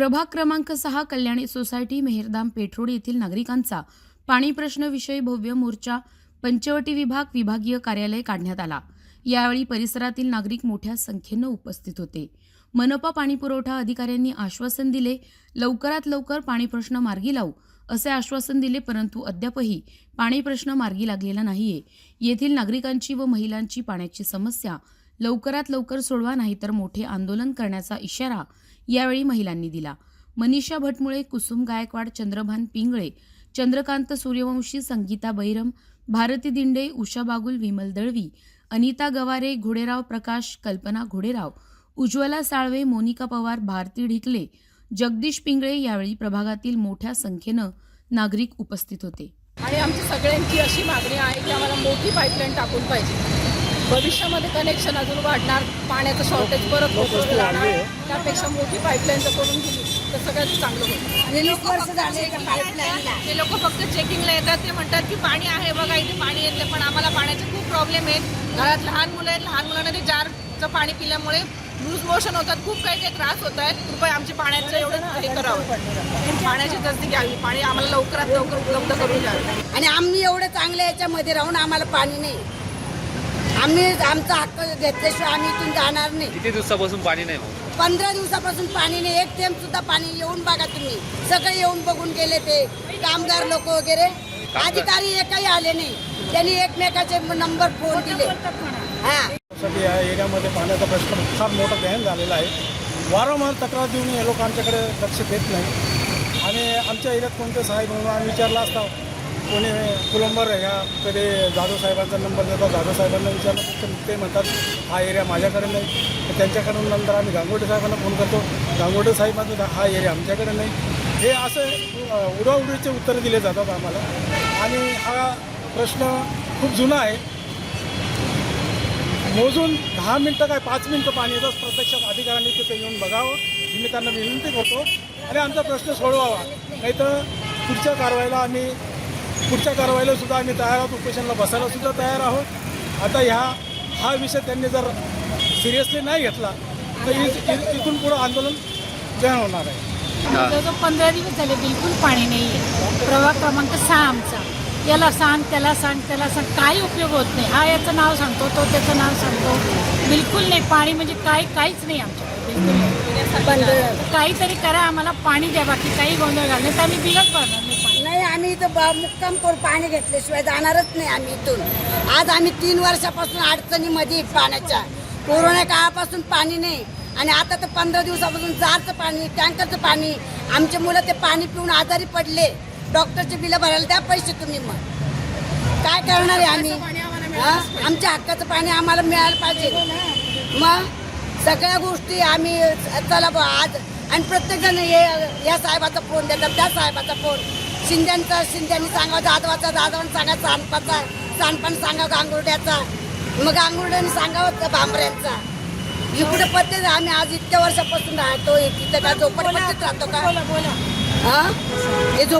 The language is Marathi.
प्रभाग क्रमांक सहा कल्याणी सोसायटी मेहरदाम पेठरोड येथील नागरिकांचा पाणी प्रश्नविषयी भव्य मोर्चा पंचवटी विभाग विभागीय कार्यालय काढण्यात आला. यावेळी परिसरातील नागरिक मोठ्या संख्येनं उपस्थित होते. मनपा पाणीपुरवठा अधिकाऱ्यांनी आश्वासन दिले लवकरात लवकर पाणी प्रश्न मार्गी लावू असे आश्वासन दिले परंतु अद्यापही पाणी प्रश्न मार्गी लागलेला नाहीये. येथील नागरिकांची व महिलांची पाण्याची समस्या लवकरात लवकर सोडवा नाहीतर मोठे आंदोलन करण्याचा इशारा यावेळी महिलांनी दिला. मनीषा भटमुळे कुसुम गायकवाड चंद्रभान पिंगळे चंद्रकांत सूर्यवंशी संगीता बैरम भारती दिंडे उषा बागुल विमल दळवी अनिता गवारे घोडेराव प्रकाश कल्पना घोडेराव उज्ज्वला साळवे मोनिका पवार भारती ढिकले जगदीश पिंगळे यावेळी प्रभागातील मोठ्या संख्येनं नागरिक उपस्थित होते. आणि आमची सगळ्यांची अशी मागणी आहे की आम्हाला मोठी पाईपलाईन टाकून पाहिजे. भविष्यामध्ये कनेक्शन अजून वाढणार पाण्याचं शॉर्टेज परत होत राहणार त्यापेक्षा मोठी पाईपलाईन जर करून दिली तर सगळ्यात चांगलं होईल. हे लोक वर्ष झाले का पाईपलाईनला ते लोक फक्त चेकिंगला येतात ते म्हणतात की पाणी आहे बघा इथे पाणी येते पण आम्हाला पाण्याचे खूप प्रॉब्लेम आहेत घरात लहान मुलं आहेत लहान मुलांना ते जारचं पाणी पिल्यामुळे लूज मोशन होतात खूप काही काही त्रास होत आहेत. कृपया आमची पाण्याचं एवढं हे करावं. पाण्याची तसदी घ्यावी. पाणी आम्हाला लवकरात लवकर उपलब्ध करून द्यावे. आणि आम्ही एवढे चांगले याच्यामध्ये राहून आम्हाला पाणी नाही. आम्ही आमचा हक्क घेतल्याशिवाय आम्ही इथून जाणार नाही. किती दिवसापासून पाणी नाही मग पंधरा दिवसापासून पाणी नाही. एक थेंब सुद्धा पाणी येऊन बघा तुम्ही. सगळे येऊन बघून गेले ते कामगार लोक वगैरे. अधिकारी एकही आले नाही. त्यांनी एकमेकाचे नंबर फोन दिले. हा. साठी या एरियामध्ये पाण्याचा प्रश्न फार मोठा गहन झालेला आहे. वारंवार तक्रार देऊन हे लोक आमच्याकडे लक्ष देत नाही. आणि आमच्या एरियात कोणते सहाय्य म्हणून आम्ही विचारला असता कोणी कुलंबर आहे का कधी जाधव साहेबांचा नंबर देतात जाधव साहेबांना विचारलं तर ते म्हणतात हा एरिया माझ्याकडे नाही. तर त्यांच्याकडून नंतर आम्ही गांगोटे साहेबांना फोन करतो. गांगोटे साहेबांचा हा एरिया आमच्याकडे नाही. हे असं उडाउडीचे उत्तरं दिले जातात आम्हाला. आणि हा प्रश्न खूप जुना आहे. मोजून दहा मिनटं काय पाच मिनटं पाणी येतं प्रत्यक्षात अधिकाऱ्यांनी तिथे येऊन बघावं. मी त्यांना विनंती करतो. आणि आमचा प्रश्न सोडवावा. नाही तर पुढच्या कारवाईला आम्ही पुढच्या कारवाईला सुद्धा आम्ही तयार आहोत उपोषणाला बसायला सुद्धा तयार आहोत. आता ह्या हा विषय त्यांनी जर सिरियसली नाही घेतला तर इथून पुढं आंदोलन जय होणार आहे. जवळजवळ पंधरा दिवस झाले बिलकुल पाणी नाही आहे प्रभाग क्रमांक सहा आमचा. याला सांग त्याला सांग त्याला सांग. काही उपयोग होत नाही. हा याचं नाव सांगतो तो त्याचं नाव सांगतो. बिलकुल नाही. पाणी म्हणजे काय काहीच नाही आमच्याकडे. बिलकुल नाही काहीतरी करा आम्हाला पाणी द्या. बाकी काही गोंधळ घाल नाही तर आम्ही बिलच भरणार नाही. पाणी नाही आम्ही इथं ब- मुक्काम करून पाणी घेतल्याशिवाय जाणारच नाही आम्ही इथून. आज आम्ही तीन वर्षापासून अडचणीमध्ये पाण्याच्या. कोरोना काळापासून पाणी नाही. आणि आता तर पंधरा दिवसापासून जारचं पाणी टँकरचं पाणी आमचे मुलं ते पाणी पिऊन आजारी पडले. डॉक्टरचे बिलं भरायला द्या पैसे तुम्ही मग. काय करणार आहे आम्ही? हा? आमच्या हक्काचं पाणी आम्हाला मिळायला पाहिजे. मग सगळ्या गोष्टी आम्ही चला आज. आणि प्रत्येक जण हे या साहेबाचा फोन देतात त्या साहेबाचा फोन. शिंद्यांचा शिंद्यांनी सांगावं जाधवाचा जाधवांनी सांगा सानपाचा सानपान सांगा गांगुर्ड्याचा. मग गांगुर्ड्याने सांगावं भांबऱ्यांचा. इकडे पद्धत आम्ही आज इतक्या वर्षापासून राहतो तिथं का झोपडपट्टीत राहतो का? हा? हे झोप